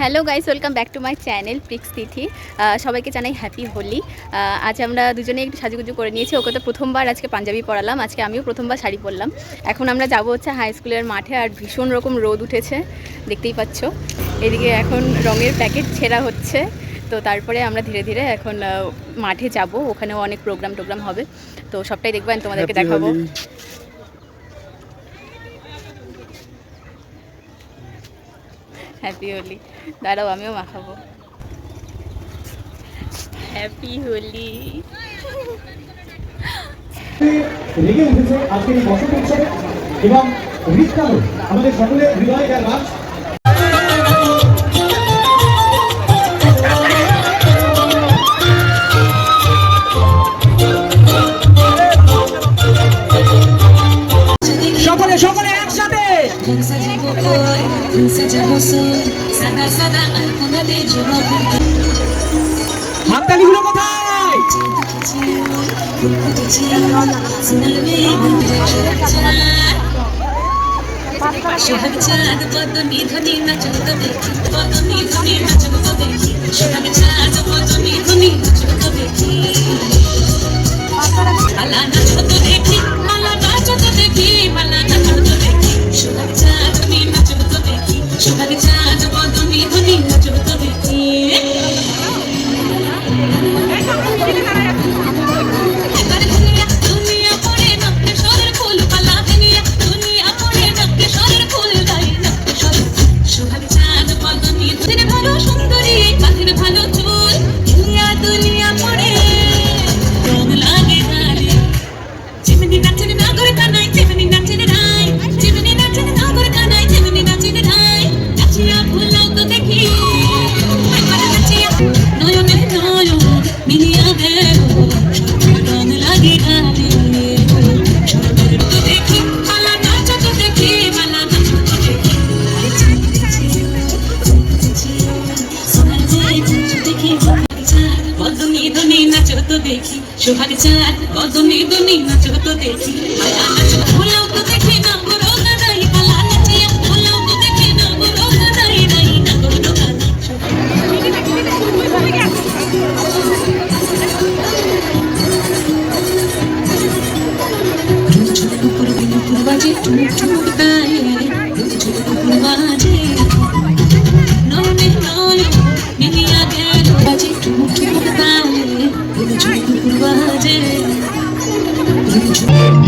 Hello guys welcome back to my channel Prix Tithi সবাইকে জানাই happy Holi uh, আজ আমরা দুজনেই একটু সাজুগুজু করে নিয়েছি। ওকে তো প্রথমবার আজকে পাঞ্জাবি পরালাম। আজকে আমিও প্রথমবার শাড়ি পরলাম। এখন আমরা যাব হচ্ছে হাই স্কুলের মাঠে আর ভীষণ রকম রোদ উঠেছে। দেখতেই পাচ্ছ। এদিকে এখন রঙের প্যাকেট ছেঁড়া হচ্ছে। তো তারপরে আমরা ধীরে ধীরে এখন মাঠে যাব। ওখানেও অনেক প্রোগ্রাম টোগ্রাম হবে। তো সবটাই দেখবেন তোমাদেরকে দেখাবো। হ্যাপি হোলি দাঁড়াও আমিও মাখাবো। হ্যাপি হোলি এবং আমাদের সকলের হৃদয় হাততালিগুলো কোথায়? সোহাগ চাঁদ পদ নিধুনি নাচব দেখি পদ নিধুনি নাচব দেখি সোহাগ চাঁদ চোহারি চার কদনি দনি নাচো তো দেখি মায়া নাচো Thank.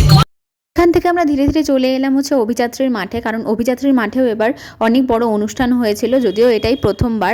এখান থেকে আমরা ধীরে ধীরে চলে এলাম হচ্ছে অভিযাত্রীর মাঠে, কারণ অভিযাত্রীর মাঠেও এবার অনেক বড় অনুষ্ঠান হয়েছিল, যদিও এটাই প্রথমবার।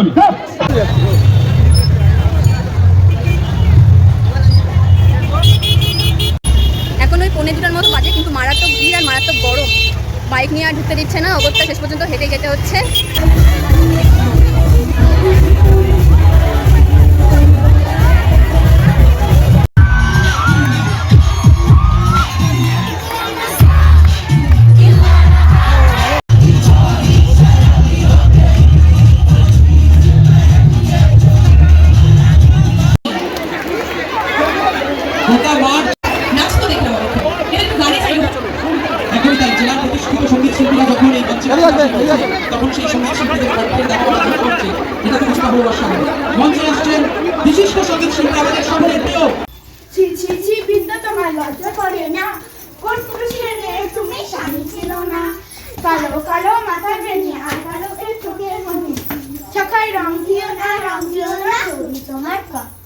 করি এখন ওই পনেরো দুটার মতো বাজে, কিন্তু মারাত্মক ভিড় আর মারাত্মক গরম। বাইক নিয়ে আর ঢুকতে দিচ্ছে না, অগত্যা শেষ পর্যন্ত হেঁটে যেতে হচ্ছে। তাই জেলার প্রতিষ্ঠিত সংগীত শিল্পীরা যখন এই মঞ্চে তখন সেই সংগীত শিল্পীদের কণ্ঠের দেখা অর্জন করছে এটা কিছুটা ভালোবাসা হবে মঞ্চে আসছেন বিশিষ্ট সংগীত শিল্পী আমাদের সকলের প্রিয়। ছি ছি ছি বিদ্যা তোমার লজ্জা করে না। কোন পুরুষের তুমি স্বামী ছিল না? কালো কালো মাথা বেনি আর কালো চোখের মনে। চোখের রং দিও না রং দিও না তোমার কপাল।